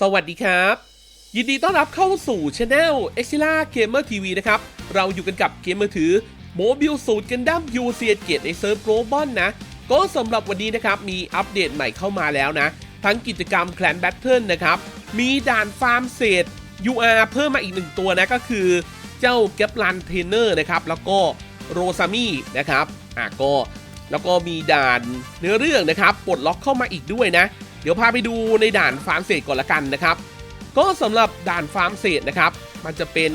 สวัสดีครับ ยินดีต้อนรับเข้าสู่ช anel e x i l a Gamer TV นะครับ เราอยู่กันกับเกมมือถือโมบิลสูตรกันดั้มยูเซียเกตในเซิร์ฟโกลบอลนะ ก็สำหรับวันนี้นะครับ มีอัปเดตใหม่เข้ามาแล้วนะ ทั้งกิจกรรมแคลนแบทเทิลนะครับ มีด่านฟาร์มเศษ UR เพิ่มมาอีกหนึ่งตัวนะ ก็คือเจ้าแกปลันเทนเนอร์นะครับ แล้วก็โรซามี่นะครับอะก็แล้วก็มีด่านเนื้อเรื่องนะครับปลดล็อกเข้ามาอีกด้วยนะ เดี๋ยวพาไปดูในด่านฟาร์มเศษก่อนละกันนะครับ ก็สำหรับด่านฟาร์มเศษนะครับ มันจะเป็น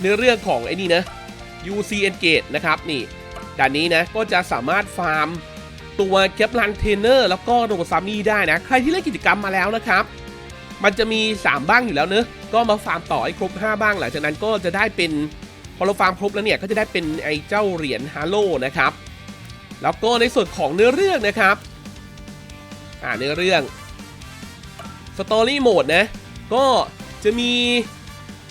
เนื้อเรื่องของไอ้นี่นะ UC Engage นะครับนี่ด่านนี้นะก็จะสามารถฟาร์มตัวแคปลันเทนเนอร์แล้วก็โรซามี่ได้นะ ใครที่เล่นกิจกรรมมาแล้วนะครับ มันจะมี 3 บ้างอยู่แล้วเนอะก็มาฟาร์มต่อให้ครบ 5 บ้างหลังจากนั้นก็จะได้เป็นพอเราฟาร์มครบแล้วเนี่ยก็จะได้เป็นไอ้เจ้าเหรียญฮาโลนะครับ แล้วก็ในส่วนของเนื้อเรื่องนะครับ อ่าเนื้อเรื่องสตอรี่โหมดนะ ก็จะมี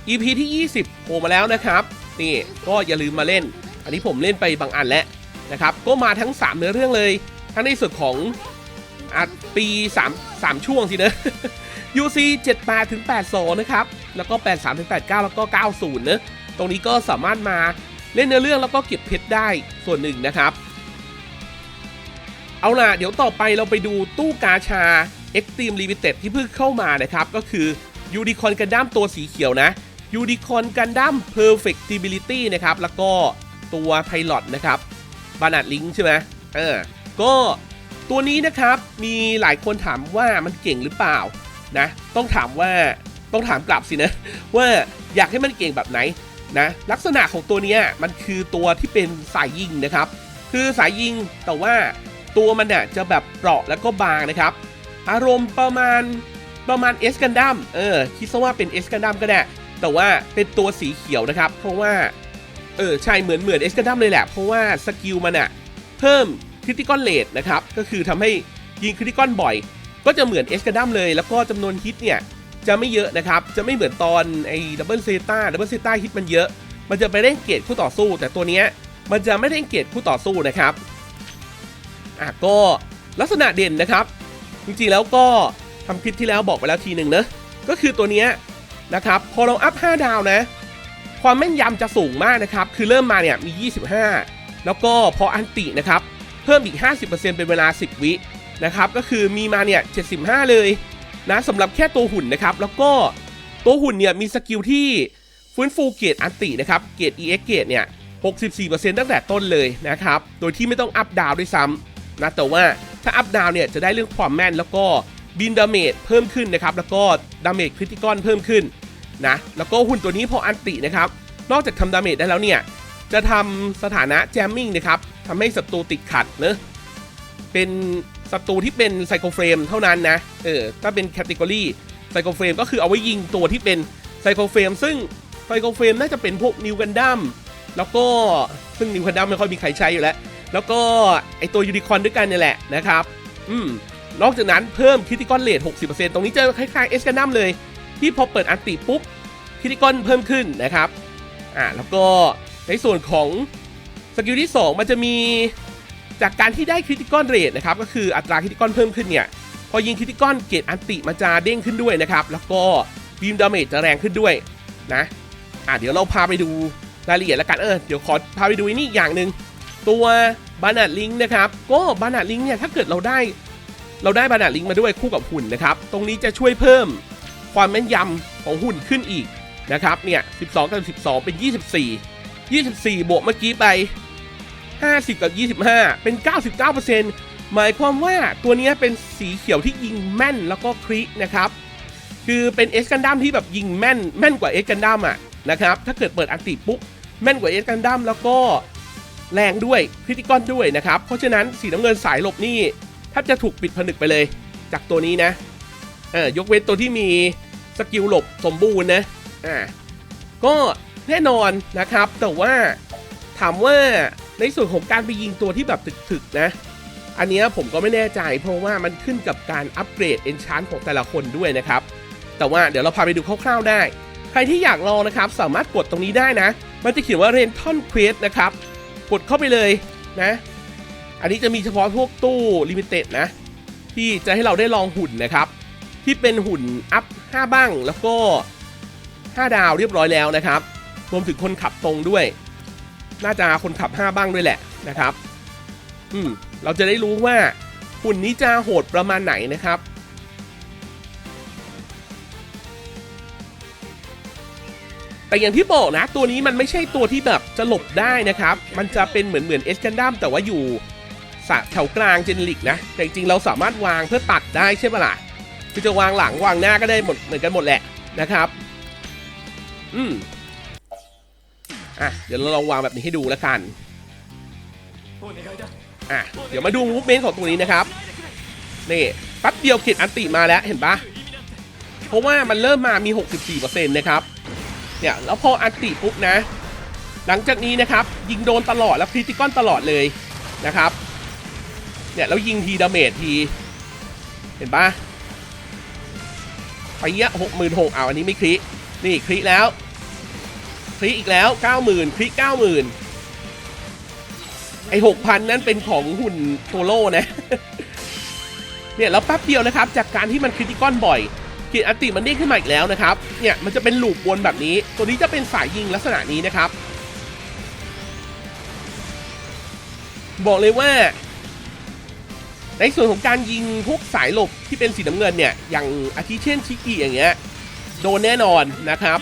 EP ที่ 20โผล่มาแล้วนะครับ นี่ก็อย่าลืมมาเล่น อันนี้ผมเล่นไปบางอันแล้วนะครับ ก็มาทั้ง 3 เนื้อเรื่องเลย ทั้งในส่วนของอะปี 3 3 ช่วงสินะ UC 78ถึง82 นะครับ แล้วก็ 83ถึง89 แล้วก็ 90เนะตรงนี้ก็สามารถมาเล่นเนื้อเรื่องแล้วก็เก็บเพชรได้ส่วนหนึ่งนะครับ เอาล่ะ เดี๋ยวต่อไปเราไปดูตู้กาชา Extreme Limited ที่เพิ่งเข้ามานะครับ ก็คือ Unicorn Gundam ตัวสีเขียวนะ Unicorn Gundam Perfectibility นะครับ แล้วก็ตัว Pilot นะครับบานาดลิงใช่ไหมเออก็ตัวนี้นะครับมีหลายคนถามว่ามันเก่งหรือเปล่านะ ต้องถามว่าต้องถามกลับสินะ ว่าอยากให้มันเก่งแบบไหนนะลักษณะของตัวเนี้ยมันคือตัวที่เป็นสายยิงนะครับ คือสายยิงแต่ว่า ตัวมันเนี่ยจะแบบเปราะแล้วก็บางนะครับ อารมณ์ประมาณประมาณเอสกันดัมเออคิดซะว่าเป็นเอสกันดัมก็ได้ แต่ว่าเป็นตัวสีเขียวนะครับ เพราะว่า เออใช่เหมือนเหมือนเอสกันดัมเลยแหละ เพราะว่าสกิลมันอะเพิ่มคริติคอนเล e นะครับ ก็คือทำให้ยิงคริติคอนบ่อย ก็จะเหมือนเอสกันดัมเลย แล้วก็จำนวนฮิตเนี่ยจะไม่เยอะนะครับ จะไม่เหมือนตอนไอ้ดับเบิลเซต้าดับเบิลเซต้าฮิตมันเยอะ มันจะไปเร่งเกตคู่ต่อสู้ แต่ตัวเนี้ยมันจะไม่เร่งเกตคู่ต่อสู้นะครับ อะก็ลักษณะเด่นนะครับ จริงๆแล้วก็ทำคลิปที่แล้วบอกไปแล้วทีหนึ่งนะก็คือตัวนี้นะครับพอเราอัพ 5 ดาวนะ ความแม่นยำจะสูงมากนะครับ คือเริ่มมาเนี่ยมี 25 แล้วก็พออันตินะครับ เพิ่มอีก 50%เป็นเวลา 10 วินะครับ ก็คือมีมาเนี่ย 75 เลยนะสำหรับแค่ตัวหุ่นนะครับ แล้วก็ตัวหุ่นเนี่ยมีสกิลที่ฟื้นฟูเกรดอันตินะครับ เกรด EX เกรดเนี่ย 64%ตั้งแต่ต้นเลยนะครับ โดยที่ไม่ต้องอัพดาวด้วยซ้ำ นะแต่ว่าถ้าอัพดาวเนี่ยจะได้เรื่องความแม่นแล้วก็บินดาเมจเพิ่มขึ้นนะครับแล้วก็ดาเมจคริติคอนเพิ่มขึ้นนะแล้วก็หุ่นตัวนี้พออันตินะครับนอกจากทำดาเมจได้แล้วเนี่ยจะทำสถานะแจมมิ่งนะครับทำให้ศัตรูติดขัดเนะเป็นศัตรูที่เป็นไซโคเฟรมเท่านั้นนะเออถ้าเป็นแคตตากรีไซโคเฟรมก็คือเอาไว้ยิงตัวที่เป็นไซโคเฟรมซึ่งไซโคเฟรมน่าจะเป็นพวกนิวกันดัมแล้วก็ซึ่งนิวกันดัมไม่ค่อยมีใครใช้อยู่แล้ว แล้วก็ไอตัวยูนิคอนด้วยกันเนี่ยแหละนะครับ อืม นอกจากนั้นเพิ่มคริติคอนเลท60%ตรงนี้จะคล้ายๆเอสกันดัมเลย ที่พอเปิดอันติปุ๊บคริติคอนเพิ่มขึ้นนะครับ อ่าแล้วก็ในส่วนของสกิลที่ 2 มันจะมีจากการที่ได้คริติคอนเรทนะครับ ก็คืออัตราคริติคอนเพิ่มขึ้นเนี่ย พอยิงคริติคอนเกตอันติมันจะเด้งขึ้นด้วยนะครับ แล้วก็บีมดาเมจจะแรงขึ้นด้วยนะ อ่าเดี๋ยวเราพาไปดูรายละเอียดแล้วกันเออเดี๋ยวขอพาไปดูนี่อย่างหนึ่ง ตัวบานาดลิงนะครับ ก็บานาดลิงเนี่ยถ้าเกิดเราได้ เราได้บานาดลิงมาด้วยคู่กับหุ่นนะครับ ตรงนี้จะช่วยเพิ่มความแม่นยำของหุ่นขึ้นอีกนะครับ เนี่ย 12 กับ 12 เป็น 24 24 บวกเมื่อกี้ไป 50 กับ 25 เป็น 99%หมายความว่าตัวนี้เป็นสีเขียวที่ยิงแม่นแล้วก็ครินะครับ คือเป็นเอสกันดัมที่แบบยิงแม่นแม่นกว่าเอสกันดัมอะนะครับ ถ้าเกิดเปิดอันติปุ๊บแม่นกว่าเอสกันดัมแล้วก็ แรงด้วยคริติคอนด้วยนะครับ เพราะฉะนั้นสีน้ำเงินสายหลบนี่แทบจะถูกปิดผนึกไปเลย จากตัวนี้นะเออยกเว้นตัวที่มีสกิลหลบสมบูรณ์นะอ่าก็แน่นอนนะครับ แต่ว่าถามว่าในส่วนของการไปยิงตัวที่แบบถึกๆนะ อันนี้ผมก็ไม่แน่ใจ เพราะว่ามันขึ้นกับการอัปเกรดเอนชานของแต่ละคนด้วยนะครับ แต่ว่าเดี๋ยวเราพาไปดูคร่าวๆได้ ใครที่อยากลองนะครับ สามารถกดตรงนี้ได้นะ มันจะเขียนว่า Renton Quest นะครับ กดเข้าไปเลยนะ อันนี้จะมีเฉพาะพวกตู้ลิมิเต็ดนะ ที่จะให้เราได้ลองหุ่นนะครับ ที่เป็นหุ่นอัพ 5 บ้างแล้วก็ 5 ดาวเรียบร้อยแล้วนะครับ รวมถึงคนขับตรงด้วย น่าจะคนขับ 5 บ้างด้วยแหละนะครับ อืม เราจะได้รู้ว่าหุ่นนี้จะโหดประมาณไหนนะครับ แต่อย่างที่บอกนะ ตัวนี้มันไม่ใช่ตัวที่แบบจะหลบได้นะครับ มันจะเป็นเหมือนเหมือนเอสกันดัมแต่ว่าอยู่สะแถวกลางเจนริกนะ แต่จริงเราสามารถวางเพื่อตัดได้ใช่ปะล่ะคือจะวางหลังวางหน้าก็ได้หมดเหมือนกันหมดแหละนะครับ อืมอะเดี๋ยวเราลองวางแบบนี้ให้ดูแล้วกันอะเดี๋ยวมาดูมูฟเมนต์ของตัวนี้นะครับนี่แป๊บเดียวเขียนอันติมาแล้วเห็นปะเพราะว่ามันเริ่มมามี 64%นะครับ เนี่ยแล้วพออันติปุ๊บนะ หลังจากนี้นะครับ ยิงโดนตลอดแล้วคริติคอนตลอดเลยนะครับ เนี่ยแล้วยิงทีดาเมจที เห็นปะไปเยอะหกหมื่นหกเอาอันนี้ไม่ครินี่คริแล้วคริอีกแล้วเก้าหมื่นคริเก้าหมื่นไอหกพันนั่นเป็นของหุ่นโซโล่นะเนี่ยแล้วแป๊บเดียวนะครับ จากการที่มันคริติคอนบ่อย เกียรติอันติมันเด้งขึ้นมาอีกแล้วนะครับ เนี่ยมันจะเป็นลูปวนแบบนี้ ตัวนี้จะเป็นสายยิงลักษณะนี้นะครับ บอกเลยว่า ในส่วนของการยิงพวกสายหลบที่เป็นสีน้ำเงินเนี่ย อย่างอาทิเช่นชิกิอย่างเงี้ย โดนแน่นอนนะครับ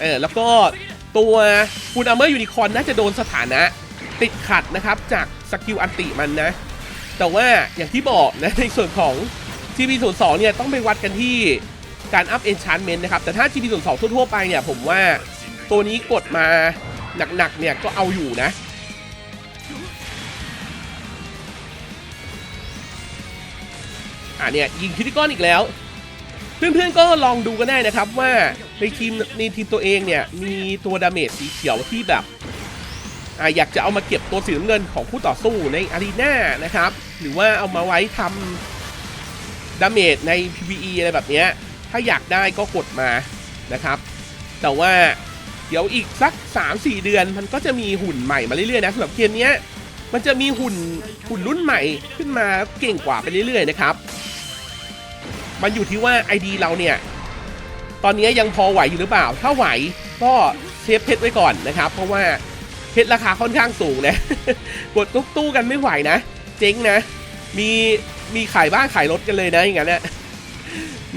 เออแล้วก็ตัวคุณอัมเมอร์ยูนิคอนน่าจะโดนสถานะติดขัดนะครับจากสกิลอันติมันนะ แต่ว่าอย่างที่บอกนะในส่วนของ GP 0 2 เนี่ยต้องไปวัดกันที่การอัพ enchantment นะครับ แต่ถ้า GP 0 2 ทั่ว ๆ ไปเนี่ยผมว่าตัวนี้กดมาหนัก ๆ เนี่ยก็เอาอยู่นะ อะเนี่ย ยิงคิติก้อนอีกแล้ว เพื่อน ๆ ก็ลองดูกันได้นะครับว่า ในทีมในทีมตัวเองเนี่ย มีตัวดาเมจสีเขียวที่แบบอะอยากจะเอามาเก็บตัวสีน้ำเงินของผู้ต่อสู้ในอารีนานะครับ หรือว่าเอามาไว้ทำ ดาเมจใน PVE อะไรแบบเนี้ย ถ้าอยากได้ก็กดมานะครับ แต่ว่าเดี๋ยวอีกสัก 3-4 เดือนมันก็จะมีหุ่นใหม่มาเรื่อยๆนะสำหรับเกมนี้มันจะมีหุ่นหุ่นรุ่นใหม่ขึ้นมาเก่งกว่าไปเรื่อยๆนะครับ มันอยู่ที่ว่า ID เราเนี่ย ตอนนี้ยังพอไหวอยู่หรือเปล่า ถ้าไหวก็เซฟเพชรไว้ก่อนนะครับ เพราะว่าเพชรราคาค่อนข้างสูงนะ กดตุ๊กตู้กันไม่ไหวนะ เจ๊งนะ มีมีขายบ้านขายรถกันเลยนะอย่างนั้นนะ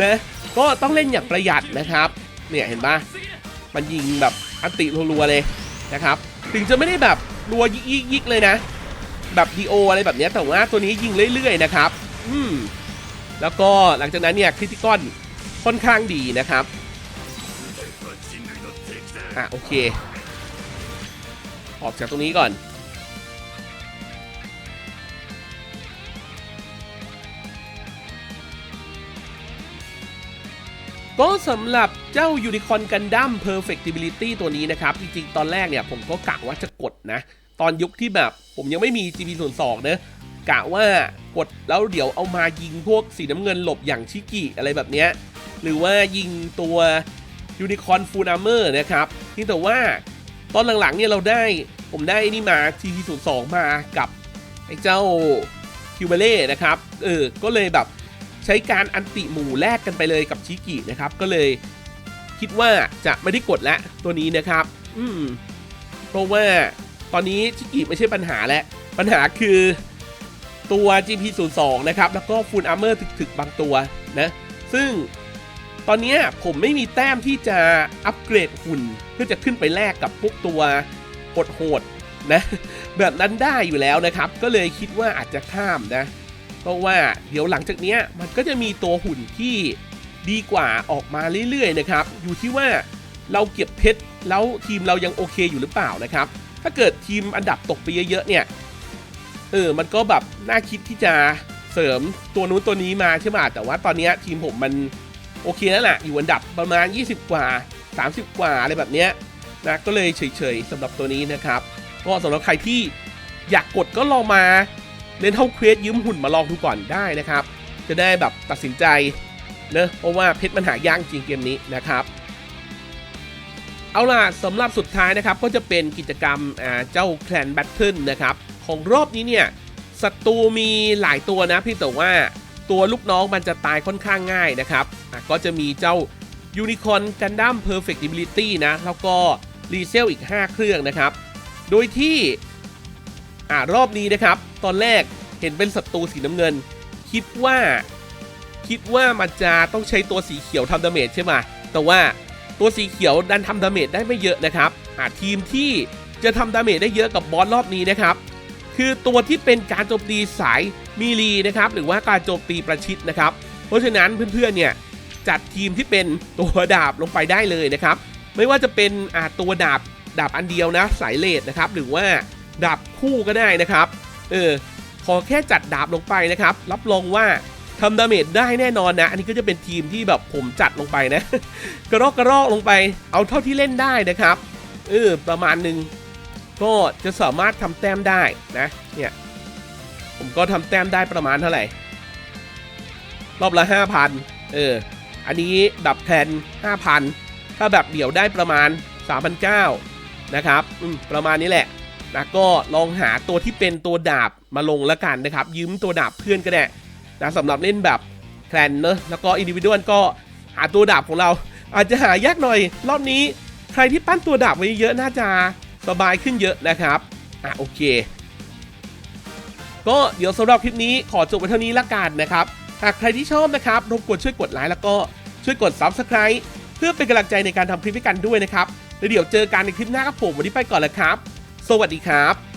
นะก็ต้องเล่นอย่างประหยัดนะครับ เนี่ยเห็นปะมันยิงแบบอันติรัวๆเลยนะครับ ถึงจะไม่ได้แบบรัวยิกๆๆเลยนะ แบบดีโออะไรแบบนี้แต่ว่าตัวนี้ยิงเรื่อยๆนะครับ อืมแล้วก็หลังจากนั้นเนี่ยคริติคอนค่อนข้างดีนะครับอะโอเค ออกจากตรงนี้ก่อน ก็สำหรับเจ้า Unicorn Gundam Perfectibility ตัวนี้นะครับ จริงๆ ตอนแรกเนี่ยผมก็กะว่าจะกดนะ ตอนยุคที่แบบผมยังไม่มี GP 0 2 เนะกะว่ากดแล้วเดี๋ยวเอามายิงพวกสีน้ำเงินหลบอย่างชิกิอะไรแบบเนี้ยหรือว่ายิงตัวยูนิคอนฟูนาเมอร์นะครับที่แต่ว่าตอนหลังๆเนี่ยเราได้ผมได้นี่มา TP 0 2 มากับไอ้เจ้าคิวเบเล่นะครับเออก็เลยแบบ ใช้การอันติหมู่แลกกันไปเลยกับชิกินะครับ ก็เลยคิดว่าจะไม่ได้กดแล้วตัวนี้นะครับ อืมเพราะว่าตอนนี้ชิกิไม่ใช่ปัญหาแล้ว ปัญหาคือตัว GP02 นะครับ แล้วก็ฟูลอาร์เมอร์ถึกๆ บางตัวนะ ซึ่งตอนนี้ผมไม่มีแต้มที่จะอัปเกรดหุ่น เพื่อจะขึ้นไปแลกกับพวกตัวโหดๆนะ แบบนั้นได้อยู่แล้วนะครับ ก็เลยคิดว่าอาจจะข้ามนะ เพราะว่าเดี๋ยวหลังจากนี้มันก็จะมีตัวหุ่นที่ดีกว่าออกมาเรื่อยๆนะครับ อยู่ที่ว่าเราเก็บเพชรแล้วทีมเรายังโอเคอยู่หรือเปล่านะครับ ถ้าเกิดทีมอันดับตกไปเยอะๆเนี่ย เออ มันก็แบบน่าคิดที่จะเสริมตัวนู้นตัวนี้มาใช่ไหมแต่ว่าตอนนี้ทีมผมมันโอเคแล้วแหละอยู่อันดับประมาณ 20 กว่า 30 กว่าอะไรแบบเนี้ยนะก็เลยเฉยๆสำหรับตัวนี้นะครับ ก็สำหรับใครที่อยากกดก็ลองมา เล่นเท่าเควสยืมหุ่นมาลองดูก่อนได้นะครับ จะได้แบบตัดสินใจเนอะเพราะว่าเพชรมันหายากจริงเกมนี้นะครับ เอาล่ะสำหรับสุดท้ายนะครับก็จะเป็นกิจกรรมเจ้าแคลนแบทเทิลนะครับของรอบนี้เนี่ยศัตรูมีหลายตัวนะพี่แต่ว่าตัวลูกน้องมันจะตายค่อนข้างง่ายนะครับก็จะมีเจ้า Unicorn Gundam Perfectibility นะ แล้วก็รีเซลอีก 5 เครื่องนะครับ โดยที่อรอบนี้นะครับ ตอนแรกเห็นเป็นศัตรูสีน้ำเงิน คิดว่า คิดว่ามันจะต้องใช้ตัวสีเขียวทำดาเมจใช่ไหมแต่ว่าตัวสีเขียวดันทำดาเมจได้ไม่เยอะนะครับอาทีมที่จะทำดาเมจได้เยอะกับบอสรอบนี้นะครับ คือตัวที่เป็นการโจมตีสายมีลีนะครับ หรือว่าการโจมตีประชิดนะครับ เพราะฉะนั้นเพื่อนๆเนี่ยจัดทีมที่เป็นตัวดาบลงไปได้เลยนะครับ ไม่ว่าจะเป็นอาตัวดาบดาบอันเดียวนะสายเลดนะครับ หรือว่าดาบคู่ก็ได้นะครับ เออขอแค่จัดดาบลงไปนะครับ รับรองว่าทำดาเมจได้แน่นอนนะ อันนี้ก็จะเป็นทีมที่แบบผมจัดลงไปนะ กระรอกกระรอกลงไป เอาเท่าที่เล่นได้นะครับ เออ ประมาณหนึ่งก็จะสามารถทำแต้มได้นะ เนี่ย ผมก็ทำแต้มได้ประมาณเท่าไหร่ รอบละ 5,000 เออ อันนี้ดับแทน 5,000 ถ้าแบบเดี่ยวได้ประมาณ 3,900 นะครับ อืม ประมาณนี้แหละ นะก็ลองหาตัวที่เป็นตัวดาบมาลงแล้วกันนะครับ ยืมตัวดาบเพื่อนก็ได้นะสำหรับเล่นแบบแคลนเนอะแล้วก็อินดิวิดวลก็หาตัวดาบของเรา อาจจะหายากหน่อย รอบนี้ใครที่ปั้นตัวดาบไว้เยอะน่าจะสบายขึ้นเยอะนะครับอะโอเค ก็เดี๋ยวสำหรับคลิปนี้ขอจบไปเท่านี้ละกันนะครับหากใครที่ชอบนะครับรบกวนช่วยกดไลค์แล้วก็ช่วยกด Subscribe เพื่อเป็นกำลังใจในการทำคลิปให้กันด้วยนะครับแล้วเดี๋ยวเจอกันในคลิปหน้าครับผมวันนี้ไปก่อนแล้วครับ สวัสดีครับ